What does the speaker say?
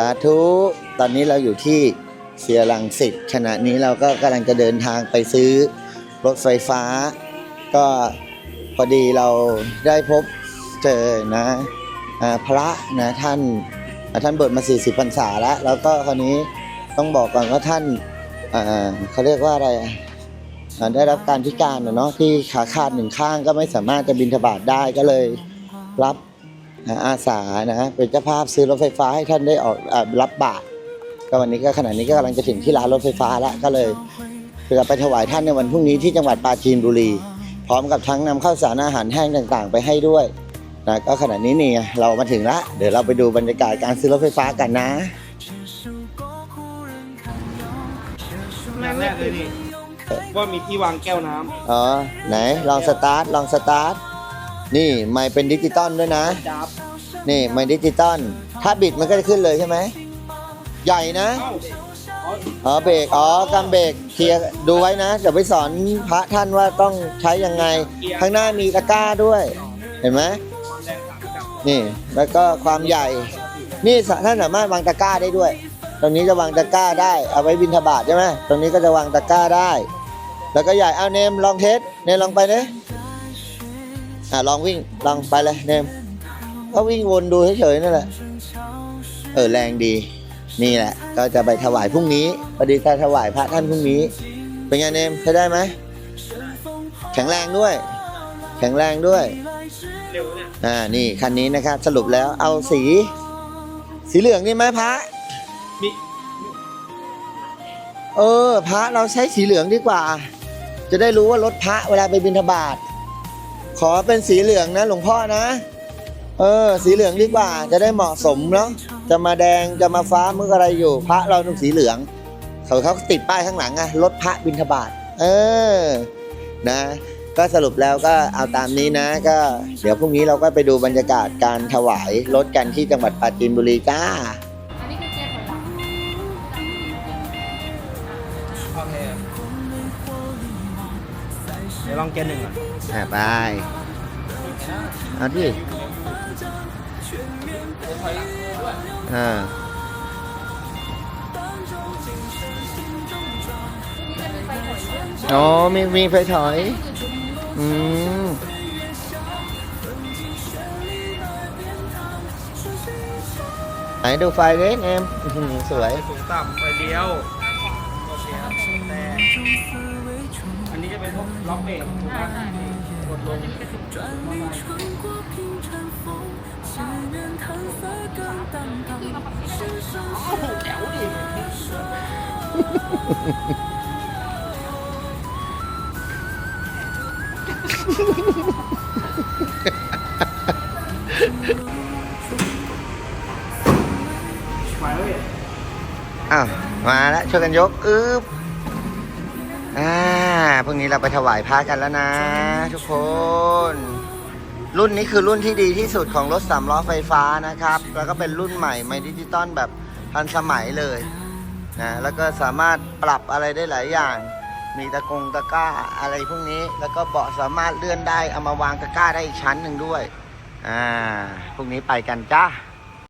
สาธุ ตอนนี้เราอยู่ที่เสียรังสิตขณะนี้เราก็กำลังจะเดินทางไปซื้อรถไฟฟ้า ก็พอดีเราได้พบเจอนะอ่าพระนะท่านท่านเบิดมา 40พรรษาแล้ว แล้วก็คราวนี้ต้องบอกก่อนว่าท่านเขาเรียกว่าอะไรได้รับการพิการเนาะที่ขาขาดหนึ่งข้างก็ไม่สามารถจะบินทบาทได้ก็เลยรับ อ่าอาสานะเป็นเจ้าภาพซื้อรถไฟฟ้าให้ท่านได้ออกอารับบาตรก็วันนี้ก็ขณะนี้ก็กำลังจะถึงที่ร้านรถไฟฟ้าแล้วก็เลยจะไปถวายท่านในวันพรุ่งนี้ที่จังหวัดปราจีนบุรี พร้อมกับทั้งนำข้าวสารอาหารแห้งต่างๆ ไปให้ด้วยนะก็ขณะนี้นี่ไงเรามาถึงละเดี๋ยวเราไปดูบรรยากาศการซื้อรถไฟฟ้ากันนะอย่างแรกเลยนี่ว่ามีที่วางแก้วน้ำอ๋อไหนลองสตาร์ทลองสตาร์ท นี่ไม่เป็นดิจิตอลด้วยนะ ดับนี่ไม่ดิจิตอลถ้าบิดมันก็จะขึ้นเลยใช่ไหม ใหญ่นะเอ้าอ๋ออ๋อเบรก อ๋อกำเบรกเคลียร์ดูไว้นะ เดี๋ยวไปสอนพระท่านว่าต้องใช้ยังไง ข้างหน้ามีตะกร้าด้วย เห็นไหมแรงต่างกับนี่แล้วก็ความใหญ่ นี่สะท่านสามารถวางตะกร้าได้ด้วย ตรงนี้จะวางตะกร้าได้เอาไว้บินทบาทใช่ไหมตรงนี้ก็จะวางตะกร้าได้ แล้วก็ใหญ่เอาเนมลองเทสเนมลองไปเน อะลองวิ่งลองไปเลยเนมก็วิ่งวนดูเฉยๆนั่นแหละเออแรงดี นี่แหละ ก็จะไปถวายพรุ่งนี้พอดีจะถวายพระท่านพรุ่งนี้ เป็นไงเนมใช้ได้ไหมแข็งแรงด้วย แข็งแรงด้วยเร็วเนี่ยอ่านี่คันนี้นะครับสรุปแล้วเอาสี สีเหลืองนี่ไหมพระมีเออ พระเราใช้สีเหลืองดีกว่า จะได้รู้ว่ารถพระเวลาไปบิณฑบาต ขอเป็นสีเหลืองนะหลวงพ่อนะ เออ สีเหลืองดีกว่า จะได้เหมาะสมเนาะจะมาแดงจะมาฟ้ามืออะไรอยู่ พระเราต้องสีเหลืองเขาเขาติดป้ายข้างหลังอะรถพระบิณฑบาตเออนะก็สรุปแล้วก็เอาตามนี้นะ ก็เดี๋ยวพรุ่งนี้เราก็ไปดูบรรยากาศการถวายรถกันที่จังหวัดปราจีนบุรีจ้าอันนี้คือเกียร์ถอยหลังโอเค เดี๋ยวลองเกียร์หนึ่งอะอะไปเอาที่อ่านี่จะมีไฟถอยด้วยอ๋อมีมีไฟถอย อืมไหนดูไฟเล็กเอ็มอื้อหือสวย สูงต่ำไฟเลี้ยวโอเคครับแต่ อันนี้จะเป็นพวกล็อกเบรกถูกไหมกดลงมาแล้วพี่อ้าวมาแล้วช่วยกันยกอึ๊บอ่า พรุ่งนี้เราไปถวายพระกันแล้วนะ ทุกคน รุ่นนี้คือรุ่นที่ดีที่สุดของรถสามล้อไฟฟ้านะครับ แล้วก็เป็นรุ่นใหม่ไม่ดิจิตอลแบบทันสมัยเลยนะแล้วก็สามารถปรับอะไรได้หลายอย่าง มีตะกงตะกร้าอะไรพวกนี้แล้วก็เบาะสามารถเลื่อนได้เอามาวางตะกร้าได้อีกชั้นหนึ่งด้วยอ่าพรุ่งนี้ไปกันจ้า